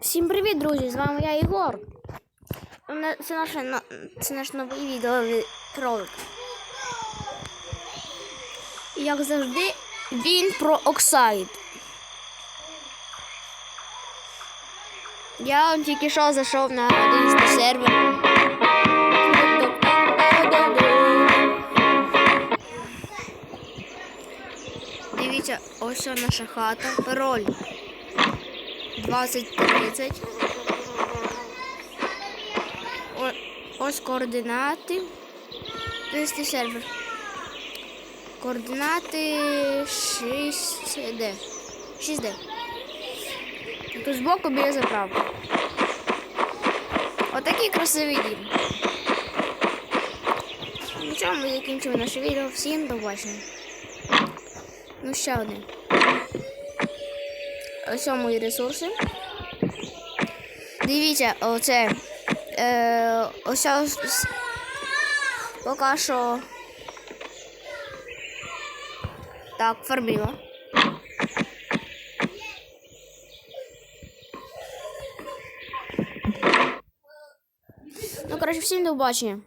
Всім привіт, друзі! З вами я Ігор. Це наше це наш новий відеоролик. І, Як завжди, він про Оксайд. Я тільки що зайшов на 11 сервер. Дивіться, ось наша хата. Пароль 2030. О- Ось координати. 11 сервер. Координати 6D. 6D. Тут збоку біля заправки. Отакий красивий дім. На цьому ми закінчимо наше відео. Всім побачення. Ну, ще один. Ось мої ресурси. Дивіться, оце. Е, ось поки що. Так, фарбіла. Ну, коротше, всім до побачення.